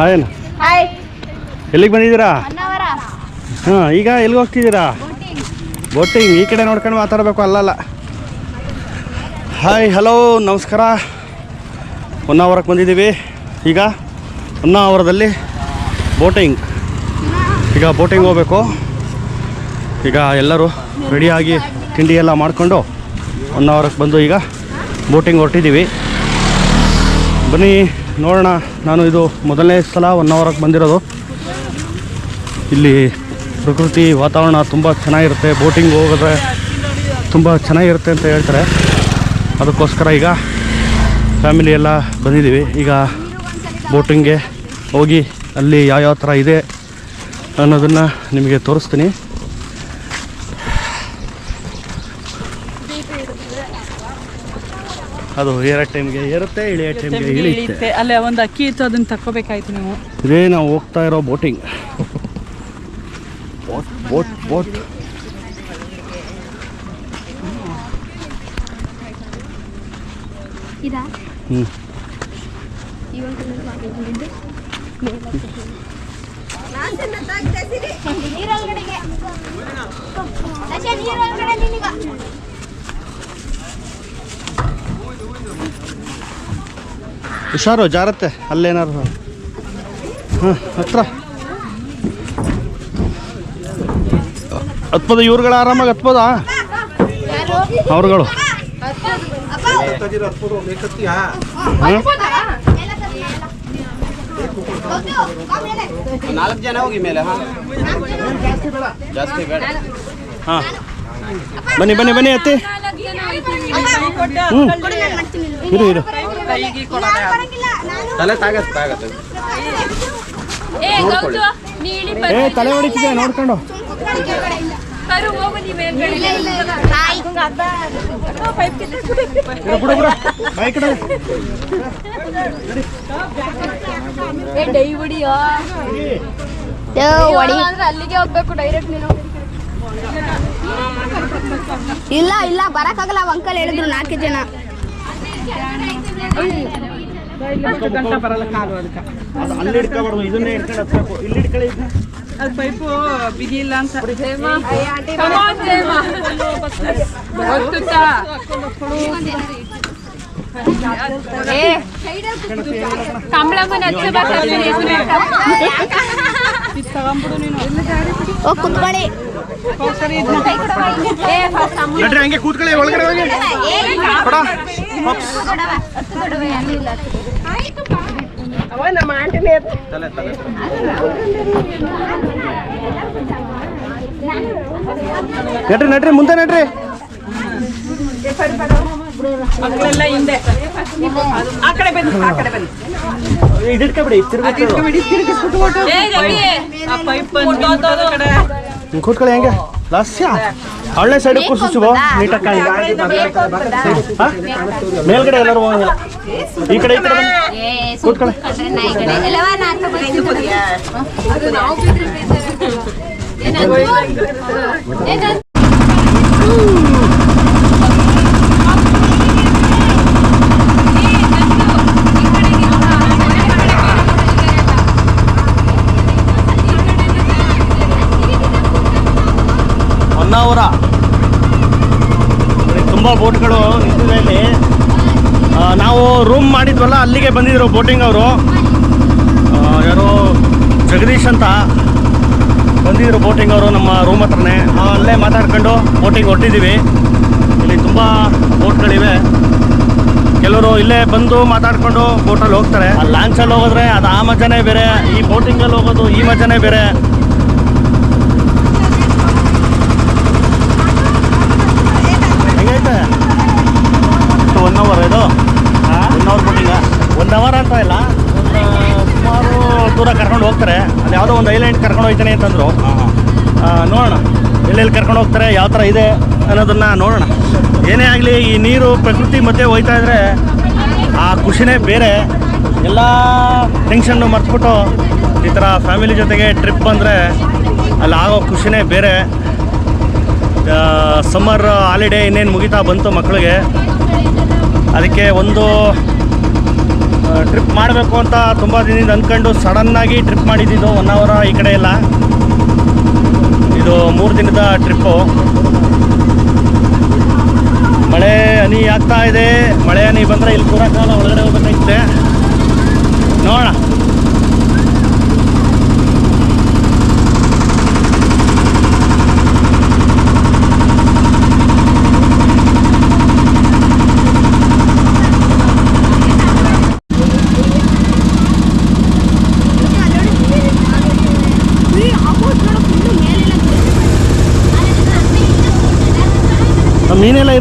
Hi hi. ಎಲ್ಲಿಗೆ ಬಂದಿದ್ದೀರಾ? ಹಾಂ ಈಗ ಎಲ್ಲಿಗೆ ಹೋಗ್ತಿದ್ದೀರಾ? ಬೋಟಿಂಗ್. ಈ ಕಡೆ ನೋಡ್ಕೊಂಡು ಮಾತಾಡಬೇಕು ಅಲ್ಲಲ್ಲ. ಹಾಯ್ ಹಲೋ ನಮಸ್ಕಾರ. ಹೊನ್ನಾವರಕ್ಕೆ ಬಂದಿದ್ದೀವಿ. ಈಗ ಹೊನ್ನಾವರದಲ್ಲಿ ಬೋಟಿಂಗ್. ಈಗ ಬೋಟಿಂಗ್ ಹೋಗಬೇಕು. ಈಗ ಎಲ್ಲರೂ ರೆಡಿಯಾಗಿ ತಿಂಡಿ ಎಲ್ಲ ಮಾಡಿಕೊಂಡು ಹೊನ್ನಾವರಕ್ಕೆ ಬಂದು ಈಗ ಬೋಟಿಂಗ್ ಹೊರಟಿದ್ದೀವಿ. ಬನ್ನಿ. ನೋಡೋಣ. ನಾನು ಇದು ಮೊದಲನೇ ಸಲ ಒನ್ ಅವರ್ಗೆ ಬಂದಿರೋದು. ಇಲ್ಲಿ ಪ್ರಕೃತಿ ವಾತಾವರಣ ತುಂಬ ಚೆನ್ನಾಗಿರುತ್ತೆ. ಬೋಟಿಂಗ್ ಹೋಗಿದ್ರೆ ತುಂಬ ಚೆನ್ನಾಗಿರುತ್ತೆ ಅಂತ ಹೇಳ್ತಾರೆ. ಅದಕ್ಕೋಸ್ಕರ ಈಗ ಫ್ಯಾಮಿಲಿ ಎಲ್ಲ ಬಂದಿದ್ದೀವಿ. ಈಗ ಬೋಟಿಂಗ್ಗೆ ಹೋಗಿ ಅಲ್ಲಿ ಯಾವ್ಯಾವ ಥರ ಇದೆ ಅನ್ನೋದನ್ನು ನಿಮಗೆ ತೋರಿಸ್ತೀನಿ. ಅದು ಏರೋ ಟೈಮ್ಗೆ ಏರುತ್ತೆ ಇಳಿಯೋ ಟೈಮ್ಗೆ ಇಳಿಯುತ್ತೆ. ಇಳಿಯುತ್ತೆ. ಅಲ್ಲೇ ಒಂದು ಅಕ್ಕಿ ಇತ್ತು ಅದನ್ನ ತಕ್ಕೋಬೇಕಾಯ್ತು ನೀವು. ಇದೇ ನಾವು ಹೋಗ್ತಾ ಇರೋ ಬೋಟಿಂಗ್. Boat boat boat. ಇದಾ? ಹ್ಞೂ ನೀರೊಳಗಡೆಗೆ ದಶೆ ನೀರೊಳಗಡೆ ನಿನಗ ಹುಷಾರು ಜಾರತ್ತೆ. ಅಲ್ಲೇನಾರು ಹಾಂ ಹತ್ರ. ಹತ್ಬೋದು ಇವ್ರುಗಳು ಆರಾಮಾಗಿ ಹತ್ಬೋದಾ? ಅವ್ರುಗಳು. ಹಾಂ ನಾಲ್ಕು ಜನ ಹೋಗಿ ಮೇಲೆ ಹಾ? ಜಾಸ್ತಿ ಬೇಡ. ಹಾಂ. ಬನ್ನಿ ಬನ್ನಿ ಬನ್ನಿ ಅತ್ತಿ. ಇರು ಇರು ತಲೆ ತಾಗತ್ತೆ ತಾಗತ್ತೆ ಏ ತಲೆ ಹೊಡಿತಿದ್ಯಾ ನೋಡ್ಕೊಂಡು ಅಲ್ಲಿಗೆ ಹೋಗ್ಬೇಕು ಡೈರೆಕ್ಟ್ ನೀನು ಇಲ್ಲ ಇಲ್ಲ ಬರಕ್ಕಾಗಲ್ಲ ಅಂಕಲ್ ಹೇಳಿದ್ರು ನಾಲ್ಕು ಜನ. ಗಂಟ ಬರಲ್ಲ ಕಾಲು ಅದಕ್ಕೆ ಅದು ಪೈಪು ಬಿಗಿ ಇಲ್ಲ ಅಂತ. ಇದು ತಗೊಂಬಿಡು ನೀನು ಹೋಗಿ ಕುತ್ಕೊಳ್ಳಿ ಹಂಗೆ. ಒಳಗಡೆ ಹೋಗಿ ಕೊಡ. ಹೋಪ್ಸ್. ತಲೆ ತಲೆ. ನಡ್ರಿ ನಡ್ರಿ ಮುಂದೆ ನಡ್ರಿ. ಮಕ್ಕಳೆಲ್ಲ ಹಿಂದೆ. ಆ ಕಡೆ ಬನ್ನಿ ಆ ಕಡೆ ಬನ್ನಿ. ಕೂತ್ಕೊಳ್ಳಿ ಹೆಂಗೆ? ಲಾಸ್ಯ? ಹಳ್ಳೆ ಸೈಡ್ ಕೂರ್ಸು ನೀಟಾಗಿ? ಮೇಲ್ಗಡೆ ಎಲ್ಲರೂ ಹೋಗಂಗಿಲ್ಲ ಈ ಕಡೆ ಈ ಕಡೆ ಬನ್ನಿ. ಕೂತ್ಕೊಳ್ಳಿ ಹೊನ್ನಾವರ ನೋಡಿ, ತುಂಬ ಬೋಟ್ಗಳು ನಿಂತಿದೆ ಇಲ್ಲಿ ಆ, ನಾವು ರೂಮ್ ಮಾಡಿದ್ವಲ್ಲ, ಅಲ್ಲಿಗೆ ಬಂದಿದ್ರು ಬೋಟಿಂಗ್ ಅವರು. ಯಾರೋ ಜಗದೀಶ್ ಅಂತ ಬಂದಿದ್ರು ಬೋಟಿಂಗ್ ಅವರು ನಮ್ಮ ರೂಮ್ ಹತ್ರನೇ. ಅಲ್ಲೇ ಮಾತಾಡ್ಕೊಂಡು ಬೋಟಿಂಗ್ ಹೊಟ್ಟಿದ್ದೀವಿ ಇಲ್ಲಿ ತುಂಬ ಬೋಟ್ಗಳಿವೆ. ಕೆಲವರು ಇಲ್ಲೇ ಬಂದು ಮಾತಾಡ್ಕೊಂಡು ಬೋಟಲ್ಲಿ ಹೋಗ್ತಾರೆ. ಆ ಲಾಂಚಲ್ಲಿ ಹೋಗಿದ್ರೆ ಅದು ಆ ಮಜಾನೇ ಬೇರೆ, ಈ ಬೋಟಿಂಗಲ್ಲಿ ಹೋಗೋದು ಈ ಮಜಾನೇ ಬೇರೆ ಹೆಂಗೈತೆ ಒನ್ ಅವರ್ ಇದು ಒನ್ ಅವರ್ ಬೋಟಿಂಗ ಅವರ್ ಅಂತ ಇಲ್ಲ. ಸುಮಾರು ದೂರ ಕರ್ಕೊಂಡು ಹೋಗ್ತಾರೆ. ಅಲ್ಲಿ ಯಾವುದೋ ಒಂದು ಐಲ್ಯಾಂಡ್ ಕರ್ಕೊಂಡು ಹೋಗ್ತಾನೆ ಅಂತಂದ್ರು. ನೋಡೋಣ. ಎಲ್ಲೆಲ್ಲಿ ಕರ್ಕೊಂಡು ಹೋಗ್ತಾರೆ, ಯಾವ ಥರ ಇದೆ ಅನ್ನೋದನ್ನು ನೋಡೋಣ. ಏನೇ ಆಗಲಿ, ಈ ನೀರು ಪ್ರಕೃತಿ ಮಧ್ಯೆ ಹೋಯ್ತಾ ಇದ್ರೆ ಆ ಖುಷಿನೇ ಬೇರೆ. ಎಲ್ಲ ಟೆನ್ಷನ್ನು ಮರ್ತ್ಬಿಟ್ಟು ಈ ಥರ ಫ್ಯಾಮಿಲಿ ಜೊತೆಗೆ ಟ್ರಿಪ್ ಬಂದರೆ ಅಲ್ಲಿ ಆಗೋ ಖುಷಿನೇ ಬೇರೆ. ಸಮ್ಮರ್ ಹಾಲಿಡೇ ಇನ್ನೇನು ಮುಗಿತಾ ಬಂತು ಮಕ್ಕಳಿಗೆ. ಅದಕ್ಕೆ ಒಂದು ಟ್ರಿಪ್ ಮಾಡಬೇಕು ಅಂತ ತುಂಬ ದಿನದಿಂದ ಅಂದ್ಕೊಂಡು ಸಡನ್ನಾಗಿ ಟ್ರಿಪ್ ಮಾಡಿದ್ದು ಒನ್ ಅವರ ಈ ಕಡೆ ಎಲ್ಲ. ಇದು ಮೂರು ದಿನದ ಟ್ರಿಪ್ಪು ಮಳೆ ಹನಿ ಆಗ್ತಾ ಇದೆ. ಮಳೆ ಹನಿ ಬಂದರೆ ಇಲ್ಲಿ ಪೂರಾ ಕಾಲ ಒಳಗಡೆ ಹೋಗ್ಬೇಕಾಗ್ತದೆ ನೋಡೋಣ.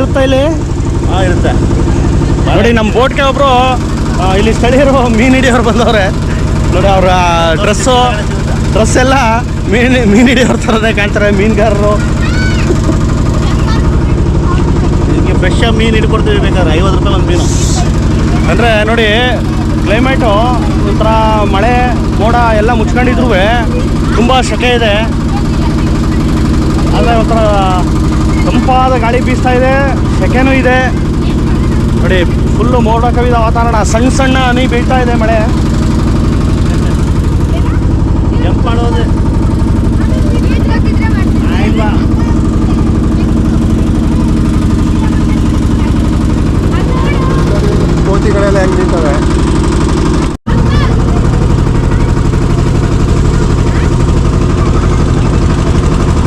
ಇರುತ್ತಾ ಇಲ್ಲಿ? ಇರುತ್ತೆ. ನೋಡಿ, ನಮ್ಮ ಬೋಟ್ಗೆ ಒಬ್ಬರು ಇಲ್ಲಿ ಸ್ಥಳೀಯರು ಮೀನು ಹಿಡಿಯೋರು ಬಂದವ್ರೆ. ನೋಡಿ, ಅವರ ಡ್ರೆಸ್ಸು, ಡ್ರೆಸ್ ಎಲ್ಲ ಮೀನು ಮೀನು ಹಿಡಿಯೋರು ಥರನೇ ಕಾಣ್ತಾರೆ, ಮೀನುಗಾರರು. ನಿಮಗೆ ಫ್ರೆಶ್ ಮೀನು ಹಿಡ್ಕೊಡ್ತೀವಿ ಬೇಕಾದ್ರೆ, ಐವತ್ತು ರೂಪಾಯಿ ಒಂದು ಮೀನು. ಅಂದರೆ, ನೋಡಿ ಕ್ಲೈಮೇಟು ಒಂಥರ ಮಳೆ, ಮೋಡ ಎಲ್ಲ ಮುಚ್ಕೊಂಡಿದ್ರು ತುಂಬ ಸೆಕೆ ಇದೆ. ಆದರೆ ಒಂಥರ ತಂಪಾದ ಗಾಳಿ ಬೀಸ್ತಾ ಇದೆ ಸೆಕೆನೂ ಇದೆ. ನೋಡಿ ಫುಲ್ಲು ಮೋಡ ಕವಿದ ವಾತಾವರಣ ಸಣ್ಣ ಸಣ್ಣ ಹನಿ ಬೀಳ್ತಾ ಇದೆ ಮಳೆ. ಜಂಪ್ ಮಾಡೋದು. ಕೋತಿಗಳೆಲ್ಲ ಹೆಂಗೆ ನಿಂತವೆ?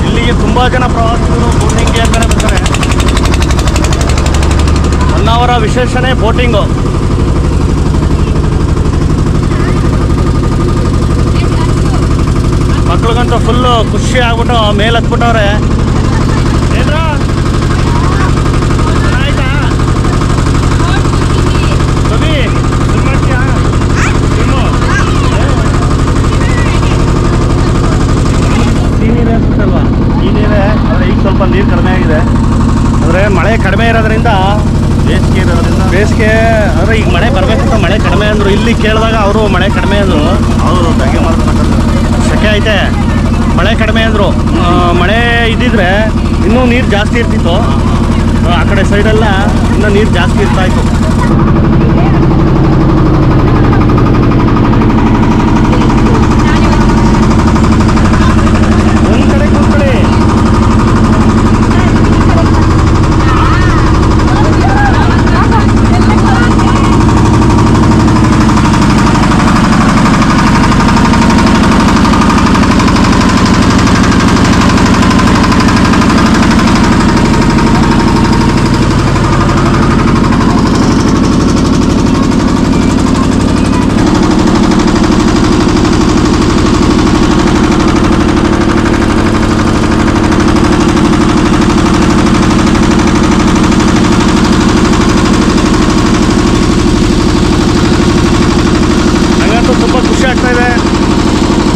ಇಲ್ಲಿಗೆ ತುಂಬ ಜನ ಪ್ರವಾಸಿಗರು ಬೋಟಿಂಗ್ಗೆ ಅಂತಲೇ ಬರ್ತಾರೆ. ವಿಶೇಷಣೆ ಬೋಟಿಂಗು. ಮಕ್ಳಿಗಂತೂ ಫುಲ್ಲು ಖುಷಿ ಆಗ್ಬಿಟ್ಟು ಮೇಲೆ ಹತ್ಬಿಟ್ಟವ್ರೆ ಏನ್ರ ಆಯ್ತಾ ಸವಿ swim ಮಾಡ್ತೀಯಾ? swim? ಈ ನೀರೇ ಅನ್ಸುತ್ತಲ್ವಾ ಈ ನೀರೇ ಆದರೆ ಈಗ ಸ್ವಲ್ಪ ನೀರು ಕಡಿಮೆ ಆಗಿದೆ. ಅಂದರೆ ಮಳೆ ಕಡಿಮೆ ಇರೋದ್ರಿಂದ ಬೇಸಿಗೆ ಇರೋದ್ರಿಂದ. ಬೇಸಿಗೆ ಅಂದರೆ ಈಗ ಮಳೆ ಬರಬೇಕಂತ ಮಳೆ ಕಡಿಮೆ ಅಂದರು. ಇಲ್ಲಿ ಕೇಳಿದಾಗ ಅವರು ಮಳೆ ಕಡಿಮೆ ಅಂದರು. ಅವರು ಬೆಳಗ್ಗೆ ಮಾಡ್ತಕ್ಕಂಥ ಸೆಕೆ ಐತೆ. ಮಳೆ ಕಡಿಮೆ ಅಂದರು. ಮಳೆ ಇದ್ದಿದ್ರೆ ಇನ್ನೂ ನೀರು ಜಾಸ್ತಿ ಇರ್ತಿತ್ತು. ಆ ಕಡೆ ಸೈಡೆಲ್ಲ ಇನ್ನೂ ನೀರು ಜಾಸ್ತಿ ಇರ್ತಾ ಇತ್ತು ಒಂದು ಕಡೆ ಕೂತ್ಕೊಳ್ಳಿ ನನಗಂತೂ ತುಂಬ ಖುಷಿ ಆಗ್ತಾ ಇದೆ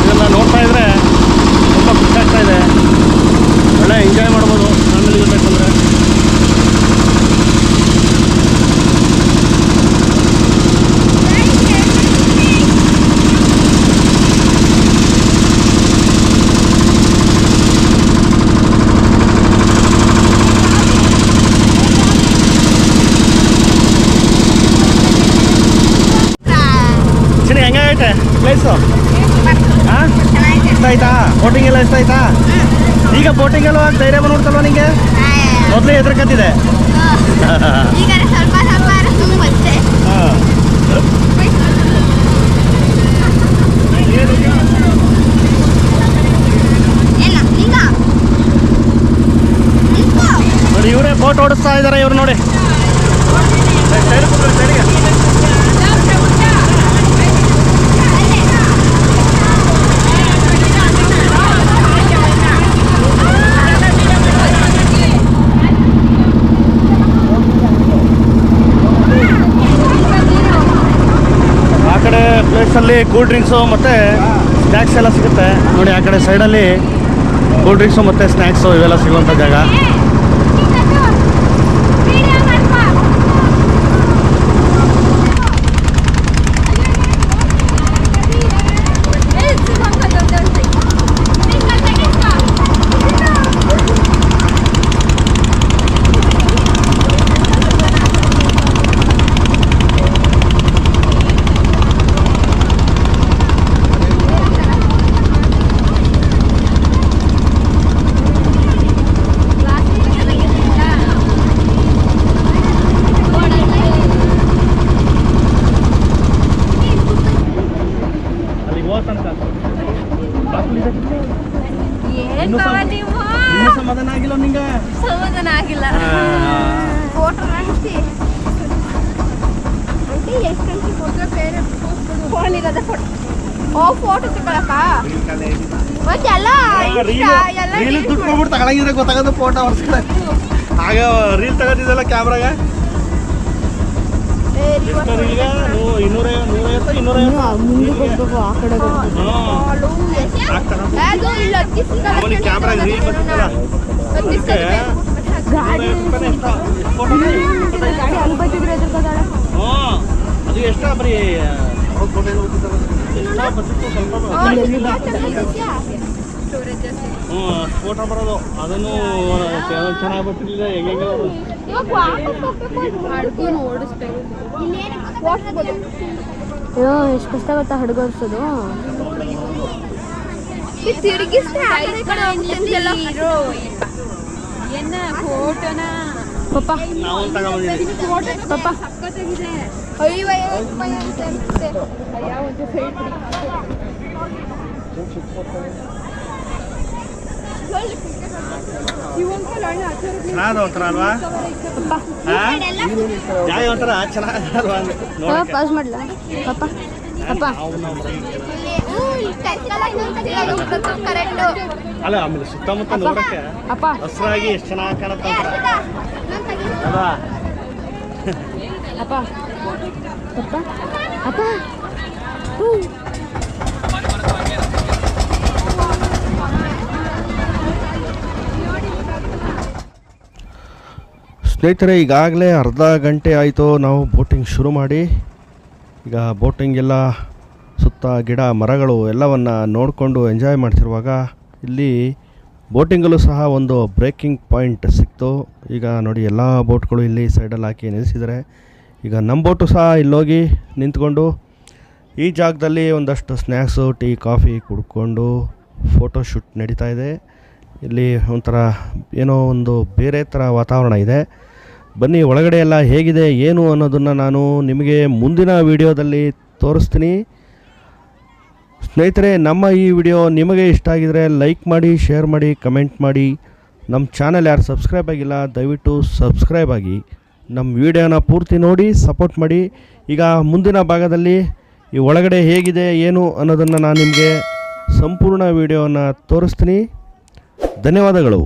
ಇದೆಲ್ಲ ನೋಡ್ತಾ ಇದ್ರೆ ತುಂಬ ಖುಷಿ ಆಗ್ತಾ ಇದೆ ಒಳ್ಳೆ ಎಂಜಾಯ್ ಮಾಡ್ಬೋದು ಫ್ಯಾಮಿಲಿ ಜೊತೆ ಬಂದರೆ ಹೆಂಗಾಗೈತೆ ಪ್ಲೇಸು ಹಾಂ ಇಷ್ಟ ಆಯ್ತಾ? ಬೋಟಿಂಗ್ ಎಲ್ಲ ಇಷ್ಟ ಆಯ್ತಾ? ಈಗ ಬೋಟಿಂಗ್ ಎಲ್ಲ ಧೈರ್ಯ ಬಂದ್ಬಿಡ್ತಲ್ವ ನಿಂಗೆ? ಮೊದಲೇ ಹೆದರ್ಕತ್ತಿದೆ. ನೋಡಿ ಇವರೇ ಬೋಟ್ ಓಡಿಸ್ತಾ ಇದ್ದಾರೆ ಇವ್ರು ನೋಡಿ. ಸೈಡ್ ಸೈಡ್ಗೆ. ಪ್ಲೇಸಲ್ಲಿ ಕೂಲ್ ಡ್ರಿಂಕ್ಸು ಮತ್ತು ಸ್ನ್ಯಾಕ್ಸ್ ಎಲ್ಲ ಸಿಗುತ್ತೆ. ನೋಡಿ, ಆ ಕಡೆ ಸೈಡಲ್ಲಿ ಕೂಲ್ ಡ್ರಿಂಕ್ಸು ಮತ್ತು ಸ್ನ್ಯಾಕ್ಸು ಇವೆಲ್ಲ ಸಿಗುವಂಥ ಜಾಗ. ಸಮಾಧಾನ ಆಗಿಲ್ಲ. ಫೋಟೋ ಹಾಕ್ಸಿ. ಆಂಟಿ ಎಷ್ಟು ಗಂಟೆ ಫೋಟೋ ಬೇರೆ ಫೋನ್ ಇರೋದೇ ಫೋಟೋ ಓ ಫೋಟೋ ತಗೊಳಕ ಮತ್ತೆ ಎಲ್ಲ ಇಷ್ಟ ಎಲ್ಲ ರೀಲ್ ದುಡ್ಡು ಕೊಡ್ಬಿಟ್ಟು ತಗೊಳಂಗಿದ್ರೆ ಗೊತ್ತಾಗೋದು ಫೋಟೋ ಹೊರ್ಸ್ಕೊಳಕ್ಕೆ ಆಗ ರೀಲ್ ತಗೋತಿದ್ದಲ್ಲ ಕ್ಯಾಮ್ರಾಗ ನೂ- ಇನ್ನೂರ ಗಾಡಿ ಅದಕ್ಕೆ ಹ್ಞೂ ಅದು ಎಷ್ಟ ಬರೀ ಹ್ಞೂ ಫೋಟೋ ಬರೋದು. ಅದನ್ನು ಚೆನ್ನಾಗಿ ಬರ್ತಿರ್ಲಿಲ್ಲ ಹೆಂಗೆ ಅಯ್ಯೋ ಎಷ್ಟು ಕಷ್ಟ ಗೊತ್ತಾ ಹಡ್ಗೋರ್ಸೋದು. ಪಪ್ಪ. ಪಪ್ಪ. ಚೆನ್ನಾದ ಒಂಥರ ಅಲ್ವಾ? ಜಾಗ ಒಂಥರ ಚೆನ್ನಾಗಲ್ವಾ ಪಾಸ್ ಮಾಡ್ಲಾ? ಪಪ್ಪ. ಪಪ್ಪ. ಅಲ್ಲ ಆಮೇಲೆ ಸುತ್ತಮುತ್ತ ನೋಡಕ್ಕೆ ಅಪ್ಪ. ಹಸ್ರಾಗಿ ಎಷ್ಟು ಚೆನ್ನಾಗಿ ಕಾಣುತ್ತೆ ಅಲ್ವಾ ಅಪ್ಪ. ಪಪ್ಪ ಅಪ್ಪ. ಸ್ನೇಹಿತರೆ ಈಗಾಗಲೇ ಅರ್ಧ ಗಂಟೆ ಆಯಿತು. ನಾವು ಬೋಟಿಂಗ್ ಶುರು ಮಾಡಿ. ಈಗ ಬೋಟಿಂಗ್ ಎಲ್ಲ ಗಿಡ, ಮರಗಳು ಎಲ್ಲವನ್ನು ನೋಡಿಕೊಂಡು ಎಂಜಾಯ್ ಮಾಡ್ತಿರುವಾಗ ಇಲ್ಲಿ ಬೋಟಿಂಗಲ್ಲೂ ಸಹ ಒಂದು ಬ್ರೇಕಿಂಗ್ ಪಾಯಿಂಟ್ ಸಿಕ್ತು. ಈಗ ನೋಡಿ ಎಲ್ಲ ಬೋಟ್ಗಳು ಇಲ್ಲಿ ಸೈಡಲ್ಲಿ ಹಾಕಿ ನಿಲ್ಲಿಸಿದರೆ ಈಗ ನಮ್ಮ ಬೋಟು ಸಹ ಇಲ್ಲೋಗಿ ನಿಂತ್ಕೊಂಡು ಈ ಜಾಗದಲ್ಲಿ ಒಂದಷ್ಟು ಸ್ನ್ಯಾಕ್ಸು ಟೀ, ಕಾಫಿ ಕುಡ್ಕೊಂಡು ಫೋಟೋ ಶೂಟ್ ನಡೀತಾ ಇದೆ. ಇಲ್ಲಿ ಒಂಥರ ಏನೋ ಒಂದು ಬೇರೆ ಥರ ವಾತಾವರಣ ಇದೆ. ಬನ್ನಿ, ಒಳಗಡೆ ಎಲ್ಲ ಹೇಗಿದೆ, ಏನು ಅನ್ನೋದನ್ನು ನಾನು ನಿಮಗೆ ಮುಂದಿನ ವಿಡಿಯೋದಲ್ಲಿ ತೋರಿಸ್ತೀನಿ. ಸ್ನೇಹಿತರೆ, ನಮ್ಮ ಈ ವಿಡಿಯೋ ನಿಮಗೆ ಇಷ್ಟ ಆಗಿದರೆ ಲೈಕ್ ಮಾಡಿ, ಶೇರ್ ಮಾಡಿ, ಕಮೆಂಟ್ ಮಾಡಿ. ನಮ್ಮ ಚಾನಲ್ ಯಾರು ಸಬ್ಸ್ಕ್ರೈಬ್ ಆಗಿಲ್ಲ, ದಯವಿಟ್ಟು ಸಬ್ಸ್ಕ್ರೈಬ್ ಆಗಿ. ನಮ್ಮ ವಿಡಿಯೋನ ಪೂರ್ತಿ ನೋಡಿ, ಸಪೋರ್ಟ್ ಮಾಡಿ. ಈಗ ಮುಂದಿನ ಭಾಗದಲ್ಲಿ ಈ ಒಳಗಡೆ ಹೇಗಿದೆ, ಏನು ಅನ್ನೋದನ್ನು ನಾನು ನಿಮಗೆ ಸಂಪೂರ್ಣ ವಿಡಿಯೋನ ತೋರಿಸ್ತೀನಿ. ಧನ್ಯವಾದಗಳು.